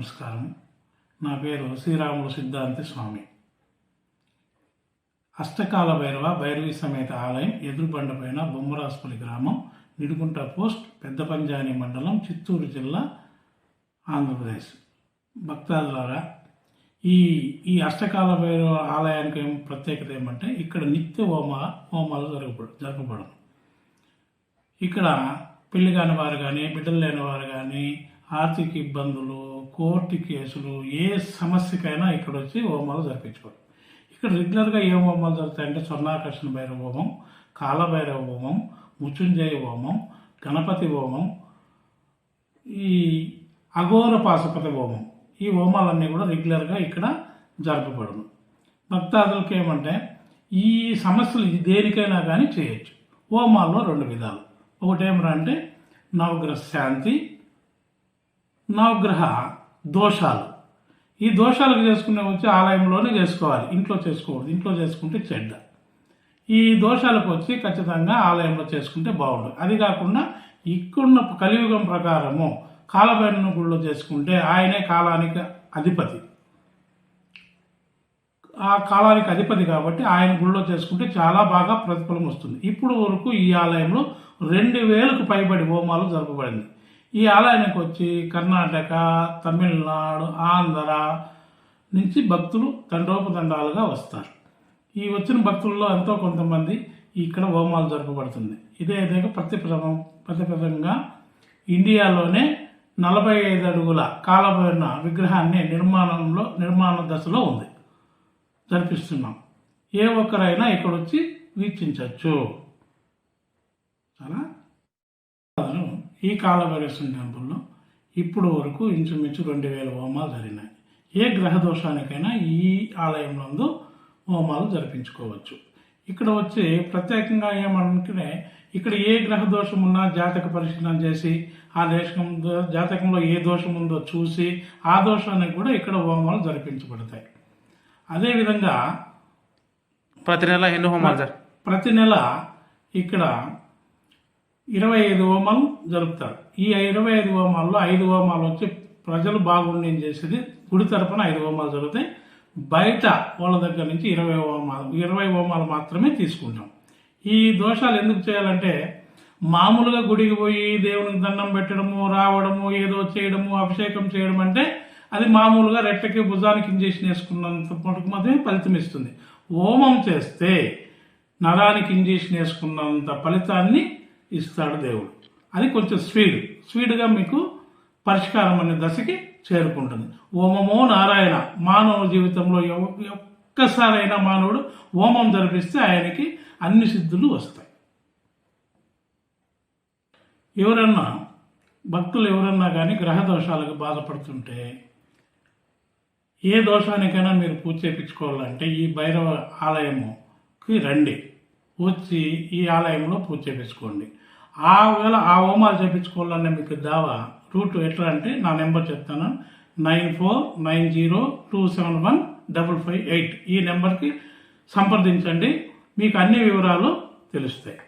నమస్కారం. నా పేరు శ్రీరాములు సిద్ధాంతి స్వామి. అష్టకాల భైరవ భైరవి సమేత ఆలయం ఎదురుబండపైన బొమ్మరాసుపల్లి గ్రామం నిడుకుంట పోస్ట్ పెద్ద పంజాని మండలం చిత్తూరు జిల్లా ఆంధ్రప్రదేశ్. భక్తాదులారా ఈ ఈ అష్టకాల భైరవ ఆలయానికి ఏం ప్రత్యేకత ఏమంటే ఇక్కడ నిత్య హోమ హోమాలు జరగబడు జరపబడను ఇక్కడ పెళ్ళి కాని వారు కానీ బిడ్డలు లేని వారు కానీ ఆర్థిక ఇబ్బందులు కోర్టు కేసులు ఏ సమస్యకైనా ఇక్కడ వచ్చి హోమాలు జరిపించుకోరు. ఇక్కడ రెగ్యులర్గా ఏ హోమాలు జరుగుతాయంటే స్వర్ణాకర్షణ భైరవ హోమం కాలభైరవ హోమం ముత్యుంజయ హోమం గణపతి హోమం ఈ అఘోర పాశుపతి హోమం. ఈ హోమాలన్నీ కూడా రెగ్యులర్గా ఇక్కడ జరపబడును. భక్తాదులకి ఏమంటే ఈ సమస్యలు దేనికైనా కానీ చేయొచ్చు. హోమాల్లో రెండు విధాలు. ఒకటేమరా అంటే నవగ్రహ శాంతి నవగ్రహ దోషాలు. ఈ దోషాలకు చేసుకునే వచ్చి ఆలయంలోనే చేసుకోవాలి. ఇంట్లో చేసుకోకూడదు. ఇంట్లో చేసుకుంటే చెడ్డ. ఈ దోషాలకు వచ్చి ఖచ్చితంగా ఆలయంలో చేసుకుంటే బాగుండు. అది కాకుండా ఇక్కడున్న కలియుగం ప్రకారము కాలభైరవ గుళ్ళో చేసుకుంటే ఆయనే కాలానికి అధిపతి. ఆ కాలానికి అధిపతి కాబట్టి ఆయన గుళ్ళో చేసుకుంటే చాలా బాగా ప్రతిఫలం వస్తుంది. ఇప్పుడు వరకు ఈ ఆలయంలో రెండు వేలకు పైబడి హోమాలు జరపబడింది. ఈ ఆలయానికి వచ్చి కర్ణాటక తమిళనాడు ఆంధ్ర నుంచి భక్తులు తండోపతండాలుగా వస్తారు. ఈ వచ్చిన భక్తుల్లో ఎంతో కొంతమంది ఇక్కడ హోమాలు జరపబడుతుంది. ఇదే విధంగా ప్రతిప్రదం ప్రతిప్రదంగా ఇండియాలోనే నలభై ఐదు అడుగుల కాలబోయిన విగ్రహాన్ని నిర్మాణంలో నిర్మాణ దశలో ఉంది. జరిపిస్తున్నాం. ఏ ఒక్కరైనా ఇక్కడ వచ్చి వీక్షించవచ్చు చాలా ఈ కాలభైరేశ్వర టెంపుల్లో ఇప్పుడు వరకు ఇంచుమించు రెండు వేల హోమాలు జరిగినాయి. ఏ గ్రహ దోషానికైనా ఈ ఆలయంలో హోమాలు జరిపించుకోవచ్చు. ఇక్కడ వచ్చి ప్రత్యేకంగా ఏమంటే ఇక్కడ ఏ గ్రహ దోషం ఉన్నా జాతక పరిశీలన చేసి ఆ దేశం జాతకంలో ఏ దోషం ఉందో చూసి ఆ దోషానికి కూడా ఇక్కడ హోమాలు జరిపించబడతాయి. అదేవిధంగా ప్రతి నెల ఎన్ని హోమాలు ప్రతి నెల ఇక్కడ ఇరవై ఐదు హోమాలు జరుపుతారు. ఈ ఇరవై ఐదు హోమాల్లో ఐదు హోమాలు వచ్చి ప్రజలు బాగుండి చేసేది? గుడి తరపున ఐదు హోమాలు జరుగుతాయి. బయట వాళ్ళ దగ్గర నుంచి ఇరవై హోమాలు ఇరవై హోమాలు మాత్రమే తీసుకుంటాం. ఈ దోషాలు ఎందుకు చేయాలంటే మామూలుగా గుడికి పోయి దేవునికి దండం పెట్టడము రావడము ఏదో చేయడము అభిషేకం చేయడం అంటే అది మామూలుగా రెట్టకి భుజానికి ఇంజెక్షన్ వేసుకున్నంత మటుకు మాత్రమే ఫలితం ఇస్తుంది. హోమం చేస్తే నరానికి ఇంజెక్షన్ వేసుకున్నంత ఫలితాన్ని ఇస్తాడు దేవుడు. అది కొంచెం స్పీడ్. స్పీడ్గా మీకు పరిష్కారం అనే దశకి చేరుకుంటుంది. ఓమమో నారాయణ. మానవ జీవితంలో ఒక్కసారైనా మానవుడు హోమం జరిపిస్తే ఆయనకి అన్ని సిద్ధులు వస్తాయి. ఎవరన్నా భక్తులు ఎవరన్నా కానీ గ్రహ దోషాలకు బాధపడుతుంటే ఏ దోషానికైనా మీరు పూజ చేయించుకోవాలంటే ఈ భైరవ ఆలయముకి రండి. వచ్చి ఈ ఆలయంలో పూజ చేయించుకోండి ఆ వేళ ఆ హోమాలు చేయించుకోవాలనే మీకు దావా రూట్ ఎట్లా అంటే నా నెంబర్ చెప్తాను. Nine four nine zero two seven one double five eight ఈ నెంబర్కి సంప్రదించండి. మీకు అన్ని వివరాలు తెలుస్తాయి.